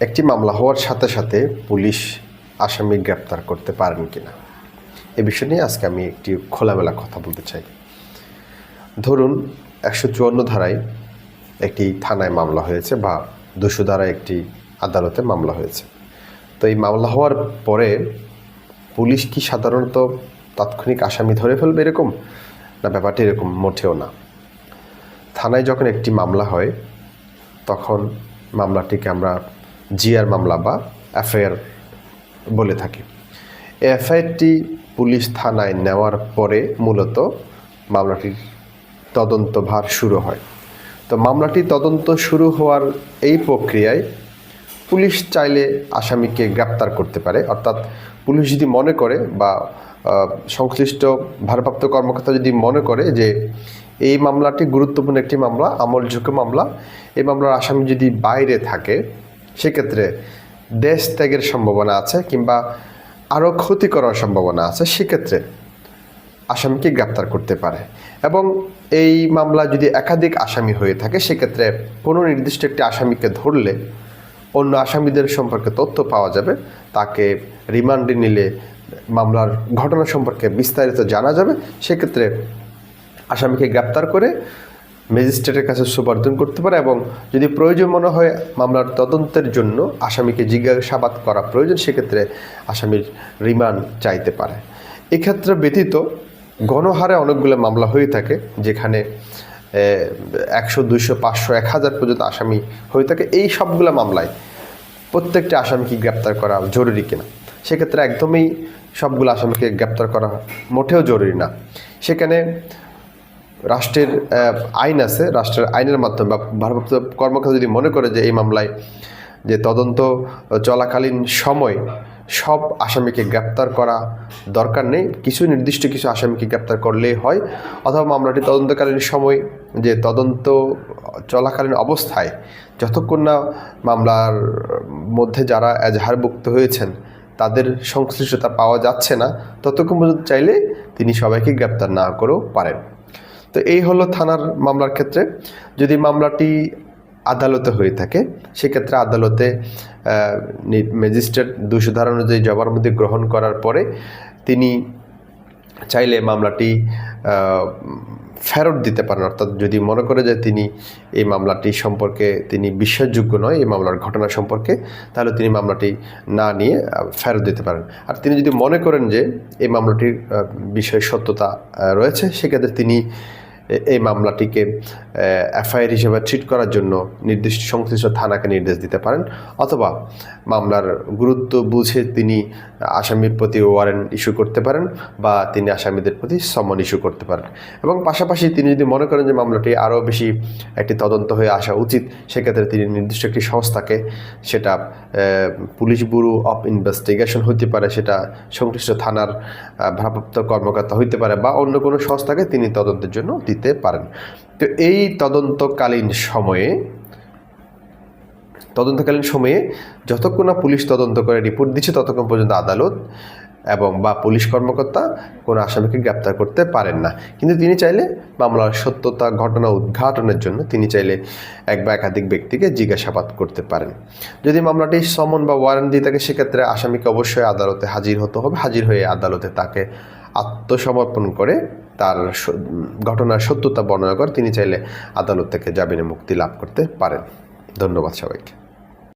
একটি মামলা হওয়ার সাথে সাথে পুলিশ আসামি গ্রেপ্তার করতে পারেন কিনা? এ বিষয় নিয়ে আজকে আমি একটি খোলামেলা কথা বলতে চাই। ধরুন, একশো চুয়ান্ন ধারায় একটি থানায় মামলা হয়েছে বা দুশো ধারায় একটি আদালতে মামলা হয়েছে। তো এই মামলা হওয়ার পরে পুলিশ কি সাধারণত তাৎক্ষণিক আসামি ধরে ফেলবে এরকম? না, ব্যাপারটি এরকম মোটেও না। থানায় যখন একটি মামলা হয়, তখন মামলাটিকে আমরা জিআর মামলা বা এফআইআর বলে থাকি। এফআইআরটি পুলিশ থানায় নেওয়ার পরে মূলত মামলাটির তদন্তভার শুরু হয়। তো মামলাটি তদন্ত শুরু হওয়ার এই প্রক্রিয়ায় পুলিশ চাইলে আসামিকে গ্রেপ্তার করতে পারে। অর্থাৎ পুলিশ যদি মনে করে বা সংশ্লিষ্ট ভারপ্রাপ্ত কর্মকর্তা যদি মনে করে যে এই মামলাটি গুরুত্বপূর্ণ একটি মামলা আমলযোগ্য মামলা, এই মামলার আসামি যদি বাইরে থাকে সেক্ষেত্রে দেশ ত্যাগের সম্ভাবনা আছে কিংবা আরও ক্ষতি করার সম্ভাবনা আছে, সেক্ষেত্রে আসামিকে গ্রেপ্তার করতে পারে। এবং এই মামলা যদি একাধিক আসামি হয়ে থাকে, সেক্ষেত্রে কোনো নির্দিষ্ট একটি আসামিকে ধরলে অন্য আসামিদের সম্পর্কে তথ্য পাওয়া যাবে। তাকে রিমান্ডে নিলে মামলার ঘটনা সম্পর্কে বিস্তারিত জানা যাবে। সেক্ষেত্রে আসামিকে গ্রেপ্তার করে ম্যাজিস্ট্রেটের কাছে সুপার্দন করতে পারে এবং যদি প্রয়োজন মনে হয় মামলার তদন্তের জন্য আসামিকে জিজ্ঞাসাবাদ করা প্রয়োজন, সেক্ষেত্রে আসামির রিমান্ড চাইতে পারে। এক্ষেত্রে ব্যতীত গণহারে অনেকগুলো মামলা হয়ে থাকে, যেখানে একশো, দুইশো, পাঁচশো, এক হাজার পর্যন্ত আসামি হয়ে থাকে। এই সবগুলো মামলায় প্রত্যেকটা আসামিকে গ্রেপ্তার করা জরুরি কিনা? সেক্ষেত্রে একদমই সবগুলো আসামিকে গ্রেপ্তার করা মোটেও জরুরি না। সেখানে রাষ্ট্রের আইন আছে, রাষ্ট্রের আইনের মাধ্যমে বা ভারপ্রাপ্ত কর্মকর্তা যদি মনে করে যে এই মামলায় যে তদন্ত চলাকালীন সময় সব আসামিকে গ্রেপ্তার করা দরকার নেই, কিছু নির্দিষ্ট কিছু আসামিকে গ্রেপ্তার করলেই হয়, অথবা মামলাটি তদন্তকালীন সময় যে তদন্ত চলাকালীন অবস্থায় যতক্ষণ না মামলার মধ্যে যারা এজাহারভুক্ত হয়েছেন, তাদের সংশ্লিষ্টতা পাওয়া যাচ্ছে না, ততক্ষণ পর্যন্ত চাইলে তিনি সবাইকে গ্রেপ্তার না করেও পারেন। তো এই হলো থানার মামলার ক্ষেত্রে। যদি মামলাটি আদালতে হয়ে থাকে, সেক্ষেত্রে আদালতে ম্যাজিস্ট্রেট দুশো ধারা অনুযায়ী জবানবন্দি গ্রহণ করার পরে তিনি চাইলে মামলাটি ফেরত দিতে পারেন। অর্থাৎ যদি মনে করে যে তিনি এই মামলাটি সম্পর্কে তিনি বিশ্বাসযোগ্য নয়, এই মামলার ঘটনা সম্পর্কে, তাহলে তিনি মামলাটি না নিয়ে ফেরত দিতে পারেন। আর তিনি যদি মনে করেন যে এই মামলাটির বিষয়ে সত্যতা রয়েছে, সেক্ষেত্রে তিনি এই মামলাটিকে এফআইআর হিসেবে ট্রিট করার জন্য নির্দিষ্ট সংশ্লিষ্ট থানাকে নির্দেশ দিতে পারেন, অথবা মামলার গুরুত্ব বুঝে তিনি আসামির প্রতি ওয়ারেন্ট ইস্যু করতে পারেন বা তিনি আসামিদের প্রতি সমন ইস্যু করতে পারেন। এবং পাশাপাশি তিনি যদি মনে করেন যে মামলাটি আরও বেশি একটি তদন্ত হয়ে আসা উচিত, সেক্ষেত্রে তিনি নির্দিষ্ট একটি সংস্থাকে, সেটা পুলিশ ব্যুরো অফ ইনভেস্টিগেশন হতে পারে, সেটা সংশ্লিষ্ট থানার ভারপ্রাপ্ত কর্মকর্তা হইতে পারে, বা অন্য কোনো সংস্থাকে তিনি তদন্তের জন্য দিতে পারেন। তো এই তদন্তকালীন সময়ে তদন্তকালীন সময়ে যতক্ষণ না পুলিশ তদন্ত করে, রিপোর্ট দিচ্ছে, ততক্ষণ পর্যন্ত আদালত এবং বা পুলিশ কর্মকর্তা কোনো আসামিকে গ্রেপ্তার করতে পারেন না। কিন্তু তিনি চাইলে মামলার সত্যতা, ঘটনা উদ্ঘাটনের জন্য তিনি চাইলে এক বা একাধিক ব্যক্তিকে জিজ্ঞাসাবাদ করতে পারেন। যদি মামলাটি সমন বা ওয়ারেন্ট দিয়ে থাকে, সেক্ষেত্রে আসামিকে অবশ্যই আদালতে হাজির হতে হবে। হাজির হয়ে আদালতে তাকে আত্মসমর্পণ করে তার ঘটনার সত্যতা বর্ণনা করে তিনি চাইলে আদালত থেকে জামিনে মুক্তি লাভ করতে পারেন। ধন্যবাদ সবাইকে।